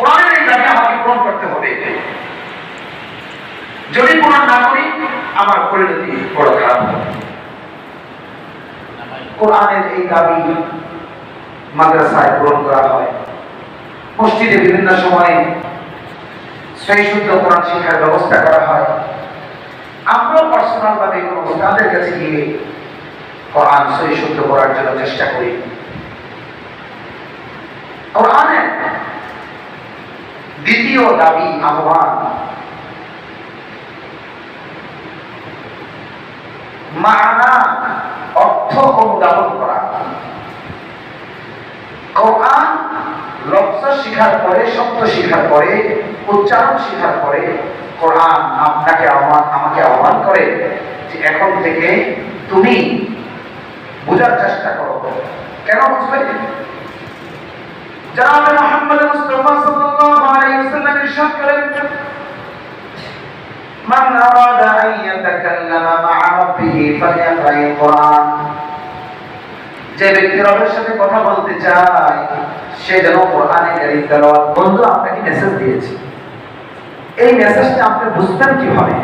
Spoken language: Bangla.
কোরআনের দাবি আমাকে পূরণ করতে হবে যদি না করি আমার পরিণতি বড় খারাপ হবে কোরআনের এই দাবি মাদ্রাসায় পূরণ করা হয়। মসজিদে বিভিন্ন সময়ে সেই শুদ্ধ কোরআন শিক্ষার ব্যবস্থা করা হয়। আমরাও পার্সোনাল ভাবে কোনো তাদের কাছে গিয়ে কোরআন শুদ্ধ করার জন্য চেষ্টা করি। কোরআনের দ্বিতীয় দাবি আহ্বান। মানা অর্থ অনুধাবন করা। কোরআন লফজ শিখার পরে শব্দ শিখার পরে, উচ্চারণ শিখার পরে কোরআন আপনাকে আহ্বান, আমাকে আহ্বান করে যে এখন থেকে তুমি বোঝার চেষ্টা করো। কেন বুঝবে জনাব মুহাম্মদ মুস্তাফা من أراد أن يتكلم مع ربه فليقرأ القرآن যে ব্যক্তি রবের সাথে কথা বলতে চায় সে যেন কোরআনে কারীম তেলাওয়াত বন্ধু আপনাকে মেসেজ দিয়েছে এই মেসেজটা আপনি বুঝবেন কিভাবে